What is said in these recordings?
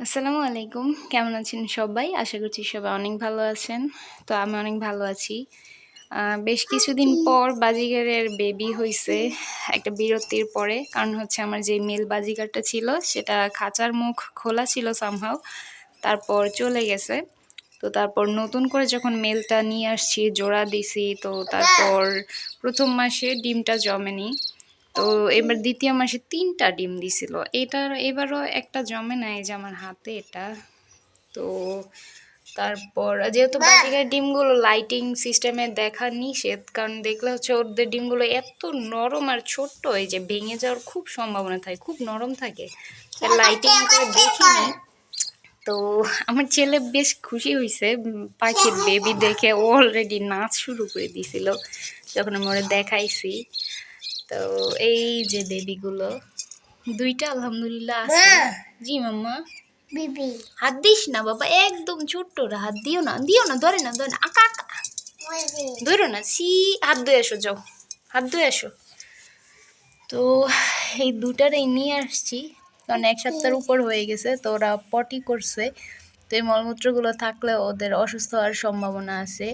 আসসালামু আলাইকুম। কেমন আছেন সবাই? আশা করছি সবাই অনেক ভালো আছেন। তো আমি অনেক ভালো আছি। বেশ কিছুদিন পর বাজিগারের বেবি হয়েছে একটা বিরতির পরে। কারণ হচ্ছে আমার যে মেল বাজিগারটা ছিল সেটা খাঁচার মুখ খোলা ছিল সামহাও তারপর চলে গেছে। তো তারপর নতুন করে যখন মেলটা নিয়ে আসছি জোড়া দিছি তো তারপর প্রথম মাসে ডিমটা জমেনি। তো এবার দ্বিতীয় মাসে তিনটা ডিম দিছিল। এটার এবারও একটা জমে নাই যে আমার হাতে এটা। তো তারপর যেহেতু বাজিকার ডিমগুলো লাইটিং সিস্টেমে দেখা নিষেধ কারণ দেখলে হচ্ছে ওদের ডিমগুলো এত নরম আর ছোট্ট এই যে ভেঙে যাওয়ার খুব সম্ভাবনা থাকে খুব নরম থাকে। লাইটিং করে দেখিনি। তো আমার ছেলে বেশ খুশি হয়েছে পাখির বেবি দেখে অলরেডি নাচ শুরু করে দিছিল যখন আমি ওরা দেখাইছি। তো এই যে বেবিগুলো দুইটা আলহামদুলিল্লাহ আছে। জি মাম্মা। বিবি। হাত দিস না বাবা একদম ছোট্ট ওরা হাত দিও না দিও না ধরে না ধরে না আকা আকা। ধরো না সি হাত ধুয়ে আসো যাও হাত ধুয়ে আসো। তো এই দুটারই নিয়ে আসছি কারণ এক সপ্তাহের উপর হয়ে গেছে তো ওরা পটি করছে। তো এই মলমূত্রগুলো থাকলে ওদের অসুস্থ হওয়ার সম্ভাবনা আছে।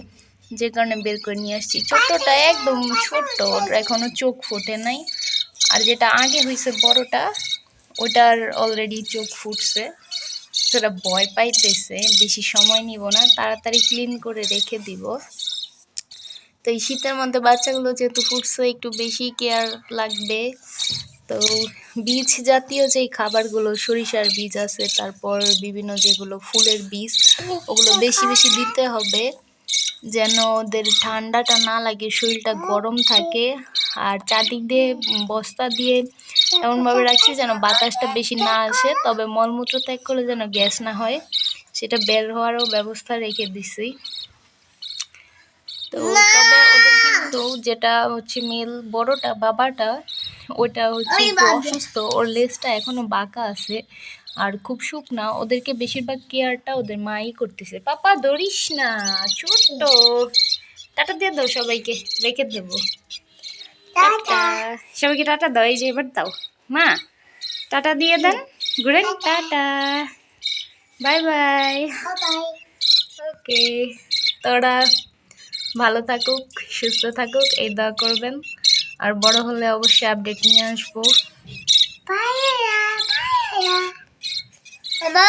যে কারণে বের করে নিয়ে আসছি। ছোট্টটা একদম ছোট্ট, ওর এখনও চোখ ফোটে নাই। আর যেটা আগে হয়েছে বড়টা ওটার অলরেডি চোখ ফুটছে। সেটা ভয় পাইতেছে, বেশি সময় নিব না, তাড়াতাড়ি ক্লিন করে রেখে দিব। তো এই শীতের মধ্যে বাচ্চাগুলো যেহেতু ফুটছে, একটু বেশি কেয়ার লাগবে। তো বীজ জাতীয় যেই খাবারগুলো, সরিষার বীজ আছে, তারপর বিভিন্ন যেগুলো ফুলের বীজ, ওগুলো বেশি বেশি দিতে হবে। যেন ওদের ঠান্ডাটা না লাগে, শরীরটা গরম থাকে। আর চারদিক দিয়ে বস্তা দিয়ে এমনভাবে রাখছি যেন বাতাসটা বেশি না আসে, তবে মলমূত্র ত্যাগ করলে যেন গ্যাস না হয়, সেটা বের হওয়ারও ব্যবস্থা রেখে দিছি। তো তবে ওদের কিন্তু যেটা হচ্ছে মেল, বড়টা, বাবাটা ওটা হচ্ছে অসুস্থ, ওর লেজটা এখনও বাঁকা আছে। আর খুব শুকনা ওদেরকে বেশিরভাগ কেয়ারটা ওদের মাই করতেছে। পাপা ধরিস না ছোট্ট। টাটা দিয়ে দাও সবাইকে রেখে দেবো। টাটা। সবাইকে টাটা দাও এই যে এবার দাও। মা টাটা দিয়ে দেন ঘুরেন। Tata. Bye bye. Bye okay তোরা ভালো থাকুক সুস্থ থাকুক এই দোয়া করবেন। আর বড় হলে অবশ্যই আপডেট নিয়ে আসব। Hello?